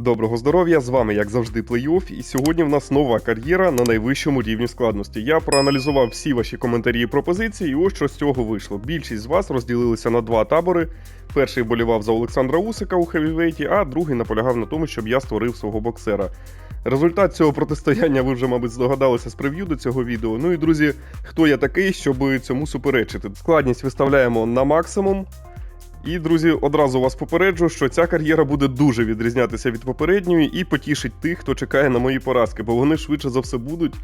Доброго здоров'я! З вами, як завжди, плей-офф, і сьогодні в нас нова кар'єра на найвищому рівні складності. Я проаналізував всі ваші коментарі і пропозиції, і ось що з цього вийшло. Більшість з вас розділилися на два табори. Перший болівав за Олександра Усика у хевівейті, а другий наполягав на тому, щоб я створив свого боксера. Результат цього протистояння ви вже, мабуть, здогадалися з прев'ю до цього відео. Ну і друзі, хто я такий, щоб цьому суперечити? Складність виставляємо на максимум. І, друзі, одразу вас попереджу, що ця кар'єра буде дуже відрізнятися від попередньої і потішить тих, хто чекає на мої поразки, бо вони швидше за все будуть,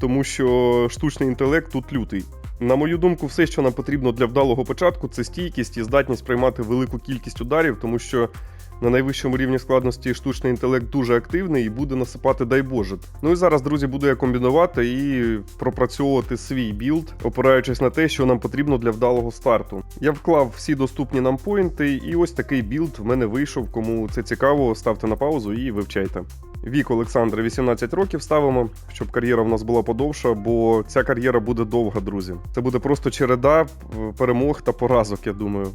тому що штучний інтелект тут лютий. На мою думку, все, що нам потрібно для вдалого початку, це стійкість і здатність приймати велику кількість ударів, тому що на найвищому рівні складності штучний інтелект дуже активний і буде насипати, дай Боже. Ну і зараз, друзі, буду я комбінувати і пропрацьовувати свій білд, опираючись на те, що нам потрібно для вдалого старту. Я вклав всі доступні нам поінти, і ось такий білд в мене вийшов. Кому це цікаво, ставте на паузу і вивчайте. Вік Олександра 18 років ставимо, щоб кар'єра в нас була подовша, бо ця кар'єра буде довга, друзі. Це буде просто череда е, перемог та поразок, я думаю.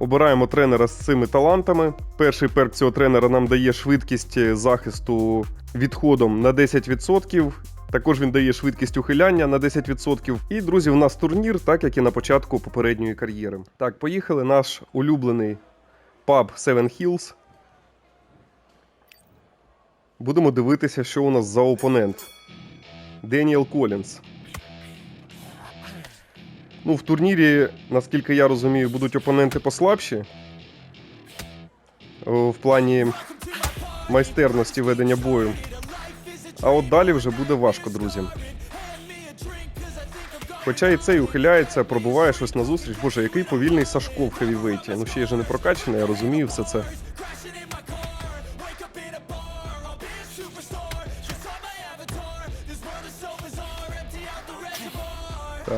Обираємо тренера з цими талантами. Перший перк цього тренера нам дає швидкість е, захисту відходом на 10%. Також він дає швидкість ухиляння на 10%. І, друзі, в нас турнір, так як і на початку попередньої кар'єри. Так, поїхали. Наш улюблений паб Seven Hills. Будемо дивитися, що у нас за опонент. Деніел Колінс. Ну, в турнірі, наскільки я розумію, будуть опоненти послабші. В плані майстерності ведення бою. А от далі вже буде важко, друзі. Хоча і цей ухиляється, пробуває щось на зустріч. Боже, який повільний Сашко в хевівейті. Ну ще й же не прокачаний, я розумію все це.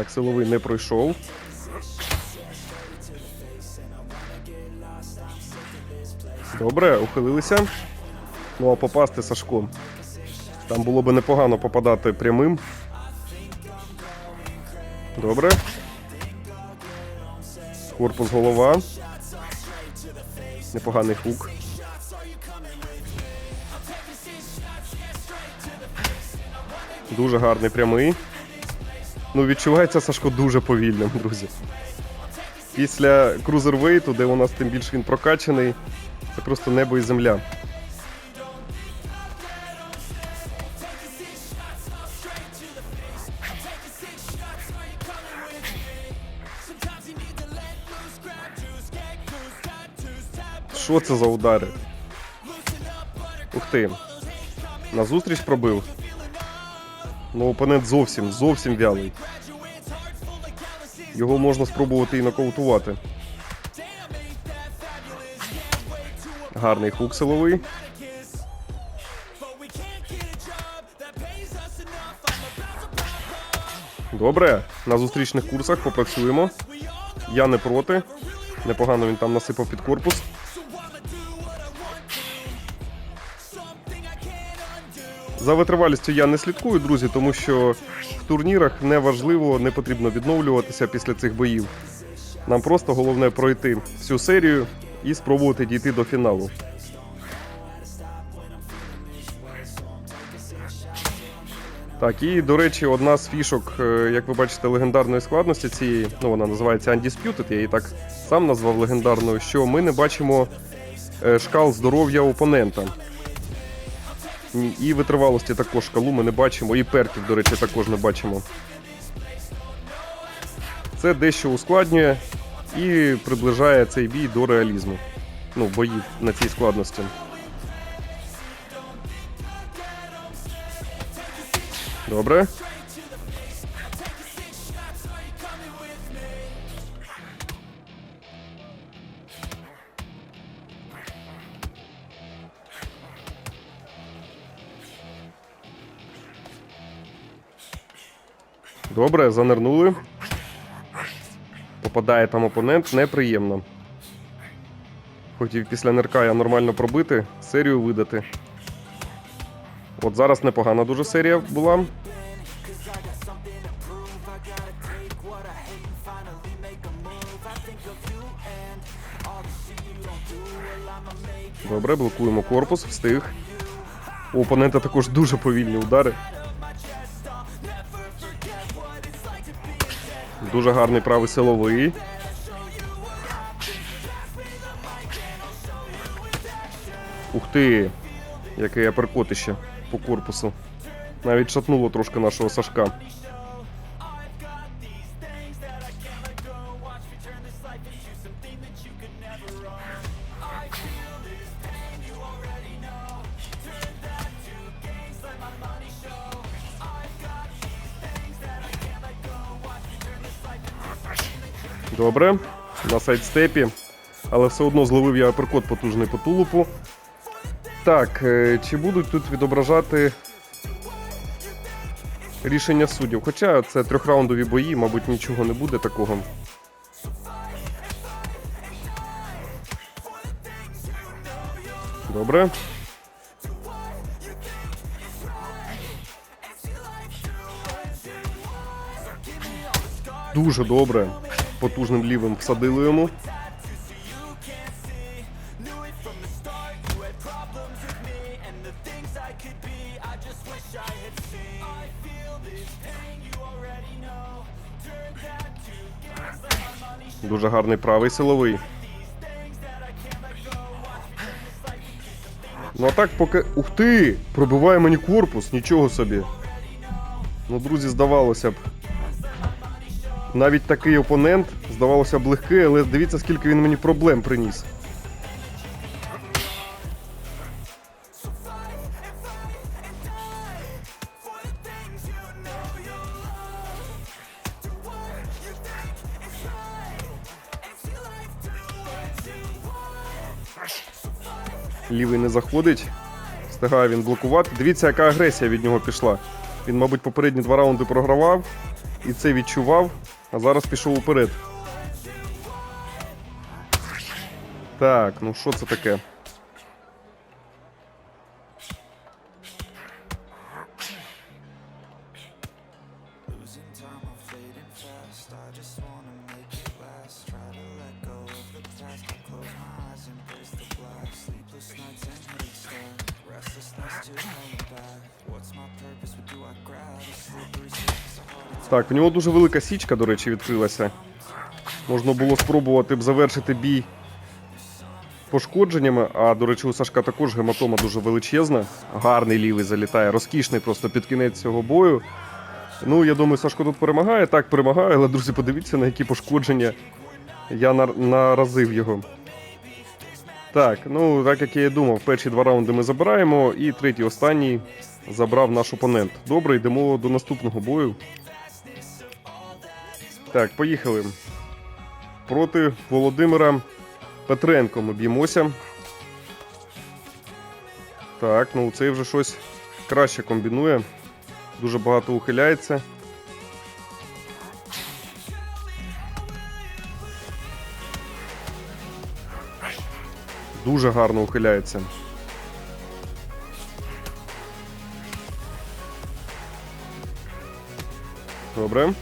Так, силовий не пройшов. Добре, ухилилися. Ну а попасти Сашко. Там було би непогано попадати прямим. Добре. Корпус голова. Непоганий хук. Дуже гарний прямий. Ну, відчувається Сашко дуже повільним, друзі. Після крузервейту, де у нас тим більше він прокачаний, це просто небо і земля. Що це за удари? Ух ти. На зустріч пробив. Ну, опонент зовсім, зовсім вялий. Його можна спробувати і нокаутувати. Гарний хук силовий. Добре, на зустрічних курсах попрацюємо. Я не проти. Непогано він там насипав під корпус. За витривалістю я не слідкую, друзі, тому що турнірах не важливо, не потрібно відновлюватися після цих боїв. Нам просто головне пройти всю серію і спробувати дійти до фіналу. Так, і до речі, одна з фішок, е, як ви бачите, легендарної складності цієї, ну вона називається Undisputed, я її так сам назвав легендарною, що ми не бачимо е, шкал здоров'я опонента. І витривалості також шкалу ми не бачимо, і перків, до речі, також не бачимо. Це дещо ускладнює і приближає цей бій до реалізму. Ну, боїв на цій складності. Добре. Добре, занирнули. Попадає там опонент, неприємно. Хотів після нирка я нормально пробити, серію видати. От зараз непогана дуже серія була. Добре, блокуємо корпус, встиг. У опонента також дуже повільні удари. Дуже гарний правий силовий. Ух ти! Яке аперкотище по корпусу. Навіть шатнуло трошки нашого Сашка. Добре, на сайдстепі. Але все одно зловив я аперкот потужний по тулупу. Так, е, чи будуть тут відображати рішення суддів? Хоча це трьохраундові бої, мабуть, нічого не буде такого. Добре. Дуже добре. Потужним лівим всадили йому. Дуже гарний правий силовий. Ну а так поки. Ух ти! Пробиває мені корпус, нічого собі. Ну, друзі, здавалося б. Навіть такий опонент, здавалося б, легкий, але дивіться, скільки він мені проблем приніс. Лівий не заходить. Встигає він блокувати. Дивіться, яка агресія від нього пішла. Він, мабуть, попередні два раунди програвав і це відчував, а зараз пішов уперед. Так, ну що це таке? Time, I'm fading fast. I just wanna make it last. Try to let go of the past. I close my eyes, embrace the black. Sleepless nights and headache start. Restlessness to hold back. What's my purpose? What do I grab? A slippery surface, a heart attack. Так, в нього дуже велика січка, до речі, відкрилася. Можна було спробувати б завершити бій пошкодженнями. А, до речі, у Сашка також гематома дуже величезна. Гарний лівий залітає, розкішний просто під кінець цього бою. Ну, я думаю, Сашко тут перемагає. Так, перемагає, але, друзі, подивіться, на які пошкодження я нар- наразив його. Так, ну, так як я і думав, перші два раунди ми забираємо, і третій, останній забрав наш опонент. Добре, йдемо до наступного бою. Так, поїхали. Проти Володимира Петренко ми б'ємося. Так, ну цей вже щось краще комбінує. Дуже багато ухиляється. Дуже гарно ухиляється. Добре.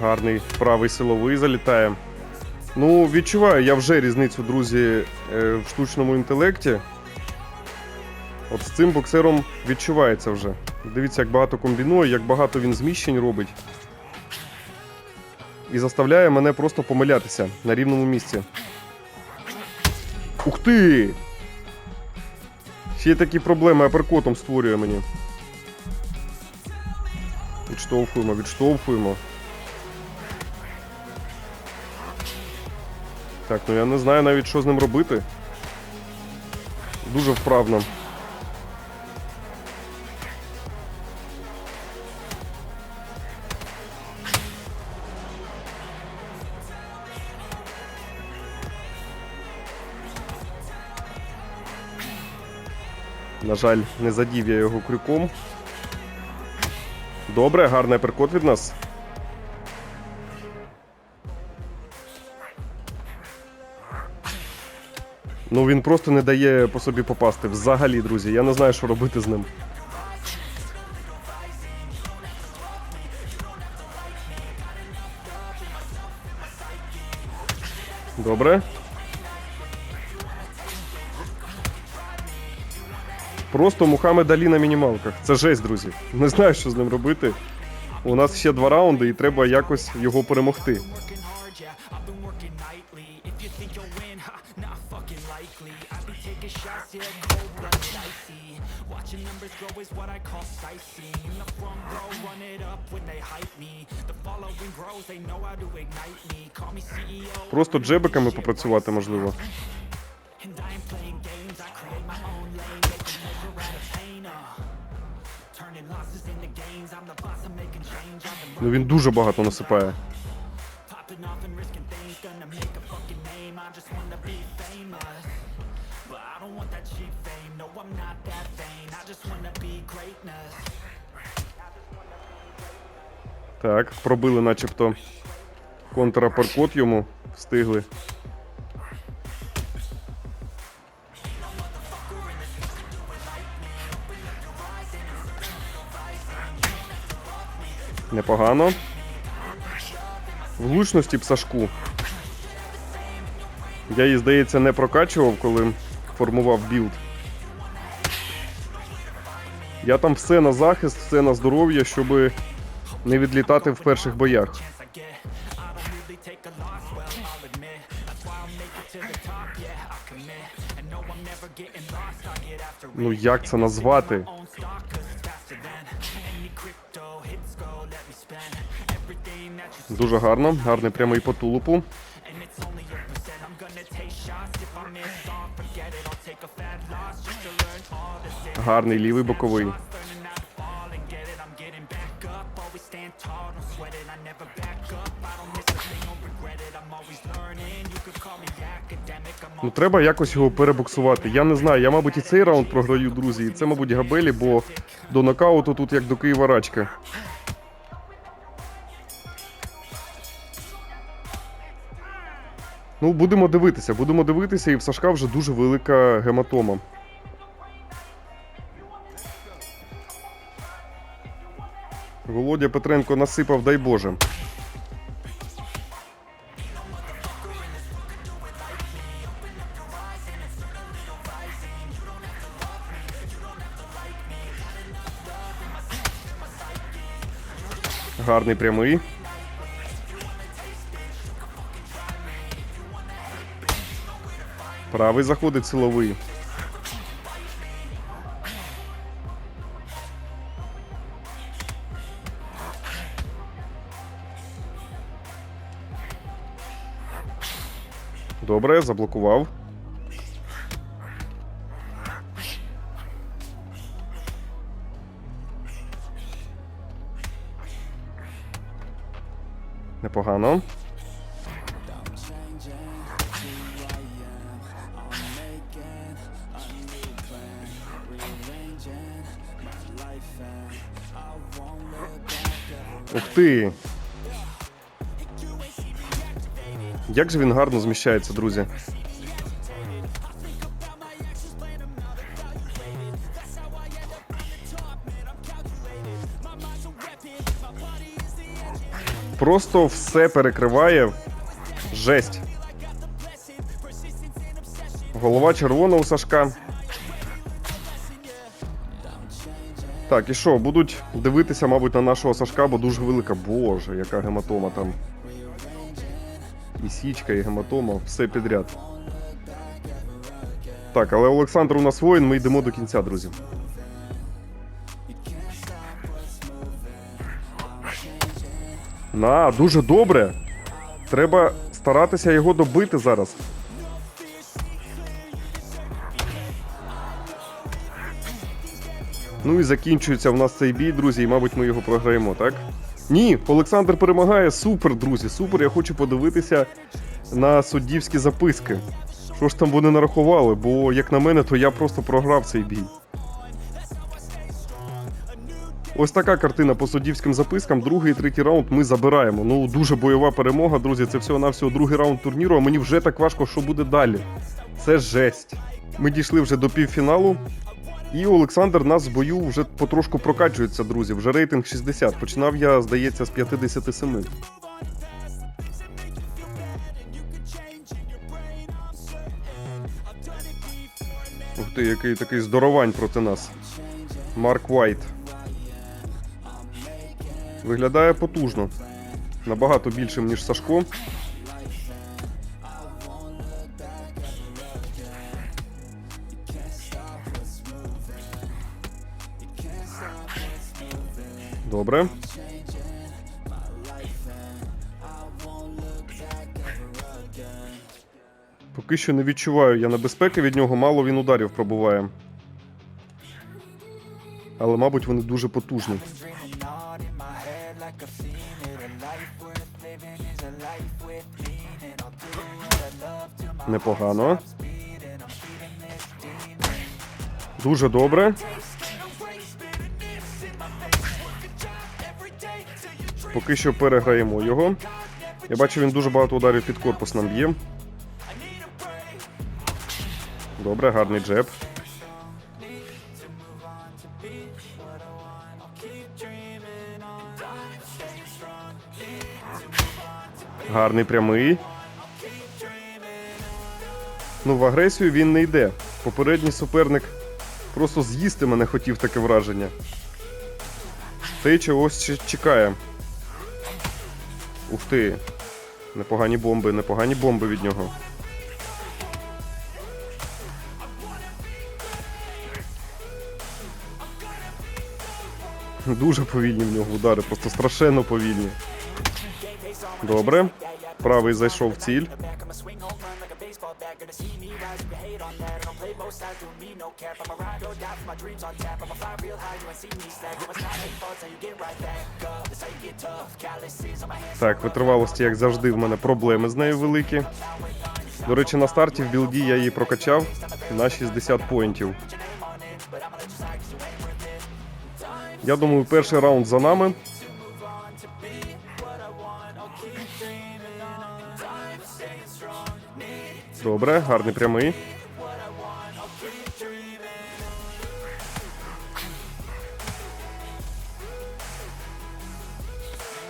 Гарний правий силовий залітає. Ну, відчуваю я вже різницю, друзі, е, в штучному інтелекті. От з цим боксером відчувається вже. Дивіться, як багато комбінує, як багато він зміщень робить. І заставляє мене просто помилятися на рівному місці. Ух ти! Ще такі проблеми аперкотом створює мені. Відштовхуємо, відштовхуємо. Так, ну я не знаю навіть, що з ним робити. Дуже вправно. На жаль, не задів я його крюком. Добре, гарний аперкот від нас. Ну він просто не дає по собі попасти. Взагалі, друзі. Я не знаю, що робити з ним. Добре. Просто Мухаммед Алі на мінімалках. Це жесть, друзі. Не знаю, що з ним робити. У нас ще два раунди, і треба якось його перемогти. Shots, yeah, cold blooded icy. Watching numbers grow is what I call sightseeing. In the front row, run it up when they hype me. The following grows, they know how to ignite me. Call me CEO. Просто джебиками попрацювати можливо. And I ain't playing games, I create my own lane, make a measure out of pain, uh. Turning losses into gains, I'm the boss, I'm making change, Ну він дуже багато насипає. Popping off and risking things, gonna make a fucking name. I just wanna be famous. But I don't want that cheap fame, no, I'm not that vain. I just wanna be greatness. Так, пробили начебто контрапаркот йому, встигли. Непогано. Влучності псашку. Я її, здається, не прокачував, коли формував білд. Я там все на захист, все на здоров'я, щоби не відлітати в перших боях. Chance I get, I don't really take a loss, well, me academic. I'm Ну треба якось його перебуксувати. Я не знаю, я, мабуть, і цей раунд програю, друзі. І це, мабуть, габелі, бо до нокауту тут як до Києва рачка. Ну, будемо дивитися, будемо дивитися, і в Сашка вже дуже велика гематома. Володя Петренко насипав, дай Боже. Гарний прямий. Правий заходить силовий. Добре, заблокував. Непогано. Ух ти! Як же він гарно зміщається, друзі. Просто все перекриває. Жесть. Голова червона у Сашка. Так, і що, будуть дивитися, мабуть, на нашого Сашка, бо дуже велика. Боже, яка гематома там. І січка, і гематома, все підряд. Так, але Олександр у нас воїн, ми йдемо до кінця, друзі. На, дуже добре. Треба старатися його добити зараз. Ну і закінчується в нас цей бій, друзі, і мабуть ми його програємо, так? Ні, Олександр перемагає. Супер, друзі, супер. Я хочу подивитися на суддівські записки. Що ж там вони нарахували? Бо, як на мене, то я просто програв цей бій. Ось така картина по суддівським запискам. Другий і третій раунд ми забираємо. Ну, дуже бойова перемога, друзі. Це всього-навсього другий раунд турніру, а мені вже так важко, що буде далі. Це жесть. Ми дійшли вже до півфіналу. І Олександр нас в бою вже потрошку прокачується, друзі. Вже рейтинг 60. Починав я, здається, з 57. Ух ти, який такий здоровань проти нас. Марк Вайт. Виглядає потужно. Набагато більшим, ніж Сашко. Добре. Поки що не відчуваю я небезпеки від нього, мало він ударів пробуває. Але, мабуть, вони дуже потужні. Dreaming on in Поки що переграємо його. Я бачу, він дуже багато ударів під корпус нам б'є. Добре, гарний джеб. Гарний прямий. Ну, в агресію він не йде. Попередній суперник просто з'їсти мене хотів таке враження. Цей чогось чекає. Ух ти. Непогані бомби, непогані бомби від нього. Дуже повільні в нього удари, просто страшенно повільні. Добре. Правий зайшов в ціль. Rise, you hate on that. I don't play both sides, doing me no cap. I'ma ride or die for my dreams on tap. I'ma fly real high, you ain't see me slack. You must not hate faults, how you get right back up. That's how you get tough. Calluses on my hands. Так, витривалості, як завжди, в мене проблеми з нею великі. До речі, на старті в білді я її прокачав на 60 поінтів. Я думаю, перший раунд за нами. Добре, гарний прямий.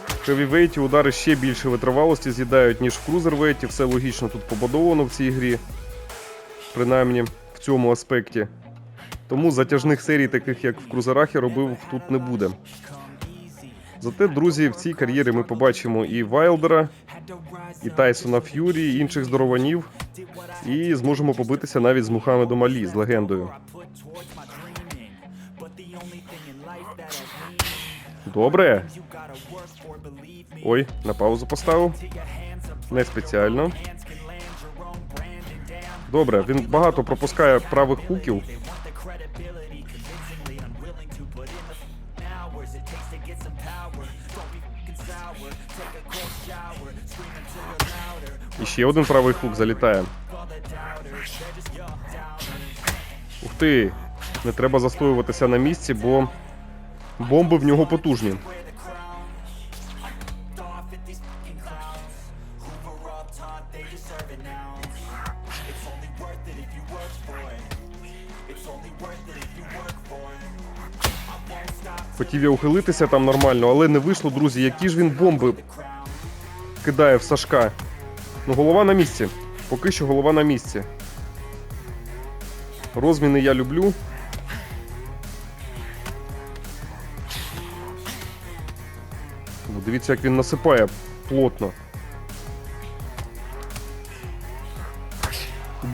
В хевівейті удари ще більше витривалості з'їдають, ніж в крузервейті. Все логічно тут побудовано в цій грі. Принаймні в цьому аспекті. Тому затяжних серій, таких як в крузерах, я робив тут не буде. Зате, друзі, в цій кар'єрі ми побачимо і Вайлдера, і Тайсона Ф'юрі, і інших здорованів, і зможемо побитися навіть з Мухаммедом Алі, з легендою. Добре. Ой, на паузу поставив. Не спеціально. Добре, він багато пропускає правих хуків. І ще один правий хук залітає. Ух ти! Не треба застоюватися на місці, бо бомби в нього потужні. Хотів я ухилитися там нормально, але не вийшло, друзі. Які ж він бомби кидає в Сашка. Ну, голова на місці. Поки що голова на місці. Розміни я люблю. Дивіться, як він насипає плотно.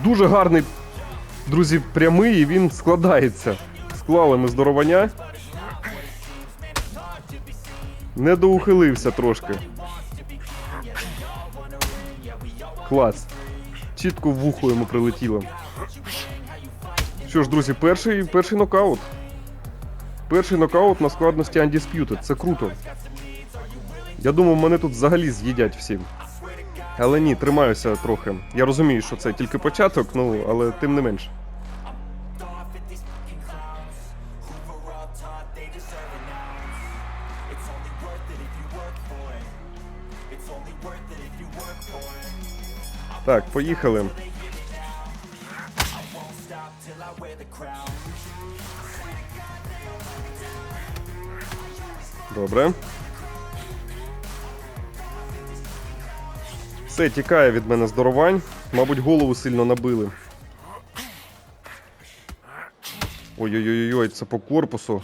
Дуже гарний, друзі, прямий і він складається. Склали ми здоровання. Не доухилився трошки. Клас. Чітко в вухо йому прилетіло. Що ж, друзі, перший, перший нокаут. Перший нокаут на складності Undisputed. Це круто. Я думав, мене тут взагалі з'їдять всі. Але ні, тримаюся трохи. Я розумію, що це тільки початок, ну, але тим не менш. Так, поїхали. Добре. Все, тікає від мене здоровань. Мабуть, голову сильно набили. Ой-ой-ой, це по корпусу.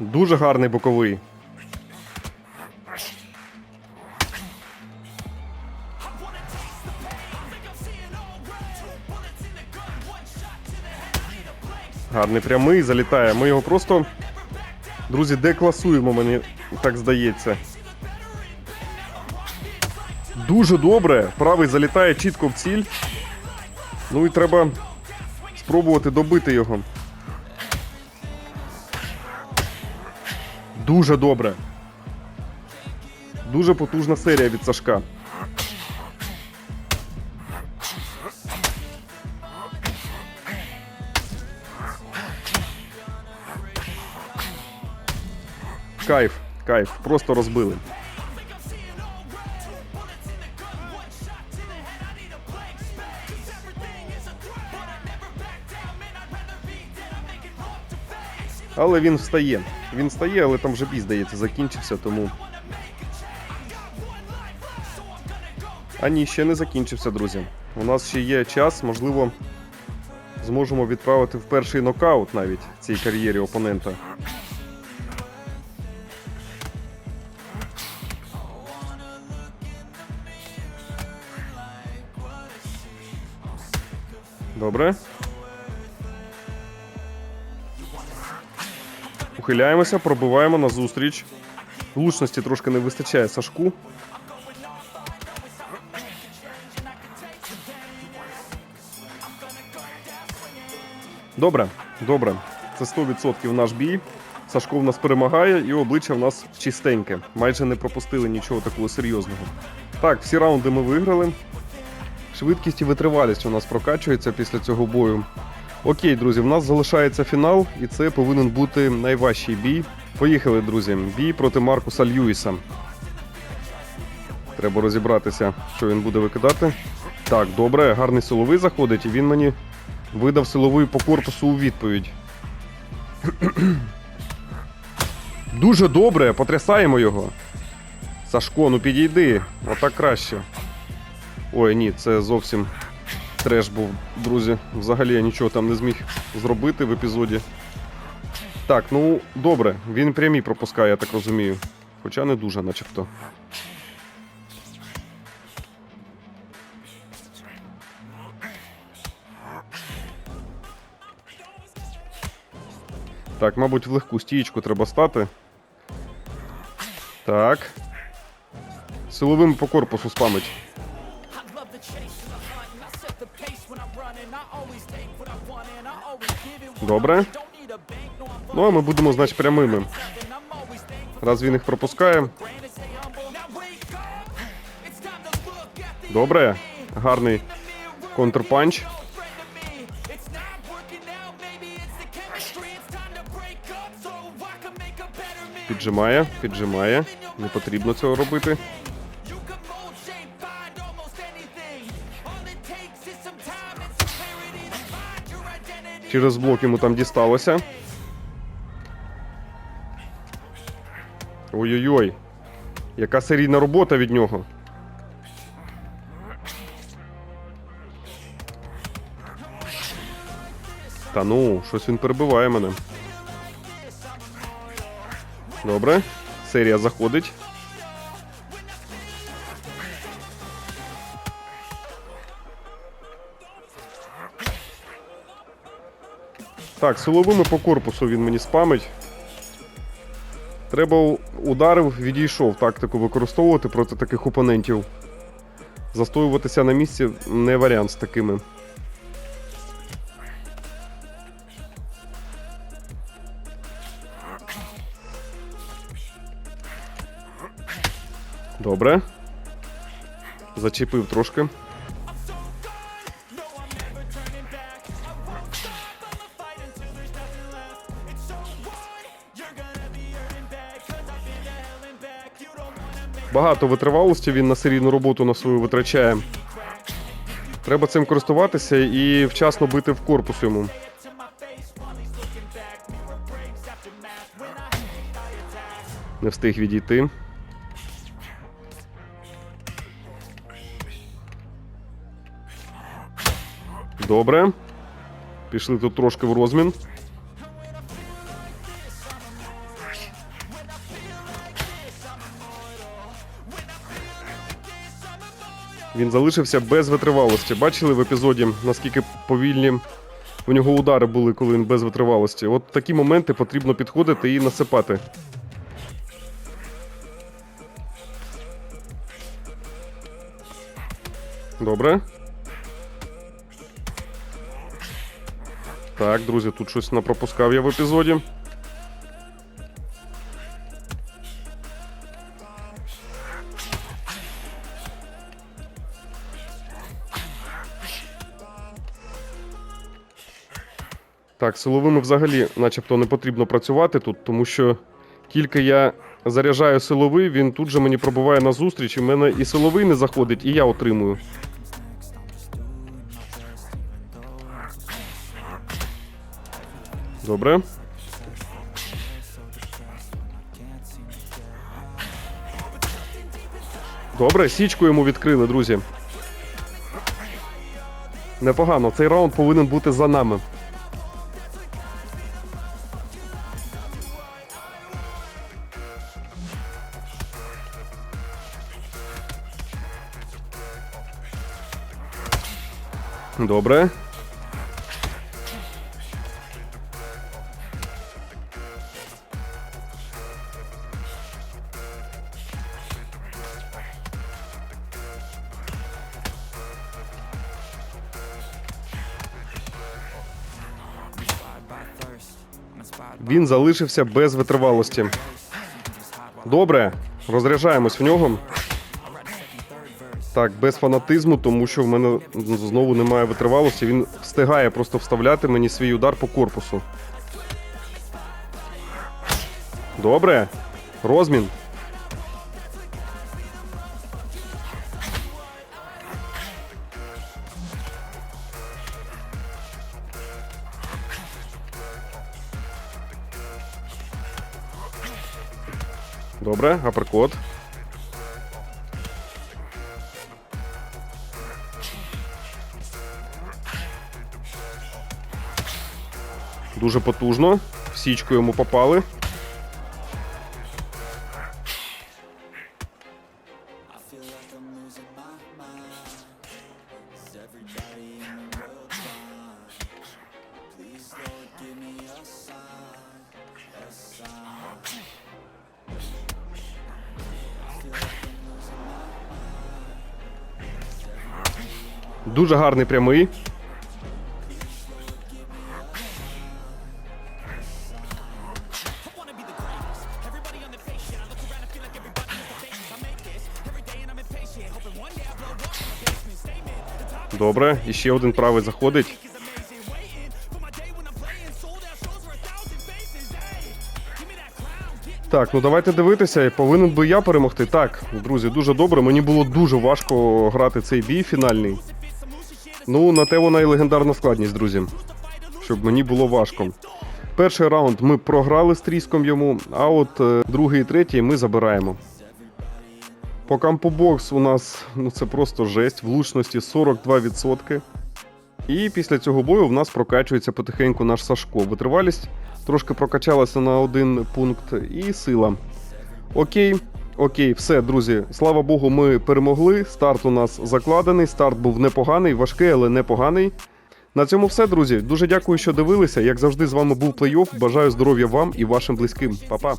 Дуже гарний боковий. Гарний прямий, залітає. Ми його просто, друзі, декласуємо, мені так здається. Дуже добре. Правий залітає чітко в ціль. Ну і треба спробувати добити його. Дуже добре. Дуже потужна серія від Сашка. Кайф, кайф, просто розбили. Але він встає. Він встає, але там вже бій, здається, закінчився, тому. А ні, ще не закінчився, друзі. У нас ще є час, можливо, зможемо відправити в перший нокаут навіть цій кар'єрі опонента. Добре. Ухиляємося, пробиваємо на зустріч. Влучності трошки не вистачає Сашку. Добре, добре. Це 100% наш бій. Сашко в нас перемагає, і обличчя в нас чистеньке. Майже не пропустили нічого такого серйозного. Так, всі раунди ми виграли. Швидкість і витривалість у нас прокачується після цього бою. Окей, друзі, в нас залишається фінал, і це повинен бути найважчий бій. Поїхали, друзі. Бій проти Маркуса Льюіса. Треба розібратися, що він буде викидати. Так, добре, гарний силовий заходить, і він мені видав силовий по корпусу у відповідь. Дуже добре, потрясаємо його. Сашко, ну підійди, отак краще. Ой, ні, це зовсім треш був, друзі. Взагалі я нічого там не зміг зробити в епізоді. Так, ну добре, він прямі пропускає, я так розумію. Хоча не дуже, начебто. Так, мабуть, в легку стієчку треба стати. Так. Силовим по корпусу спамить. Добре. Ну, а ми будемо, значить, прямими. Раз він їх пропускає. Granted, stay humble. Now wake up. It's time to Через блок йому там дісталося. Ой-ой-ой. Яка серійна робота від нього. Та ну, щось він перебиває мене. Добре. Серія заходить. Так, силовими по корпусу він мені спамить. Треба ударив, відійшов тактику використовувати проти таких опонентів. Застоюватися на місці не варіант з такими. Добре. Зачепив трошки. Багато витривалості він на серійну роботу на свою витрачає. Треба цим користуватися і вчасно бити в корпус йому. Не встиг відійти. Добре. Пішли тут трошки в розмін. Він залишився без витривалості. Бачили в епізоді, наскільки повільні у нього удари були, коли він без витривалості. От такі моменти потрібно підходити і насипати. Добре. Так, друзі, тут щось напропускав я в епізоді. Так, силовими взагалі, начебто, не потрібно працювати тут, тому що тільки я заряджаю силовий, він тут же мені пробиває на зустріч, і в мене і силовий не заходить, і я отримую. Добре. Добре, січку йому відкрили, друзі. Непогано, цей раунд повинен бути за нами. Добре. Він залишився без витривалості. Добре, розряджаємось в нього. Так, без фанатизму, тому що в мене знову немає витривалості. Він встигає просто вставляти мені свій удар по корпусу. Добре. Розмін. Добре, аперкот. I feel like I'm losing my Дуже гарний прямий. Добре, і ще один правий заходить. Так, ну давайте дивитися. Повинен би я перемогти. Так, друзі, дуже добре. Мені було дуже важко грати цей бій фінальний. Ну, на те вона і легендарна складність, друзі. Щоб мені було важко. Перший раунд ми програли з тріском йому, а от е, другий і третій ми забираємо. По кампобокс у нас ну це просто жесть. Влучності 42%. І після цього бою в нас прокачується потихеньку наш Сашко. Витривалість трошки прокачалася на один пункт, і сила. Окей, окей, все, друзі. Слава Богу, ми перемогли. Старт у нас закладений. Старт був непоганий, важкий, але непоганий. На цьому все, друзі. Дуже дякую, що дивилися. Як завжди, з вами був плей-офф. Бажаю здоров'я вам і вашим близьким. Па-па.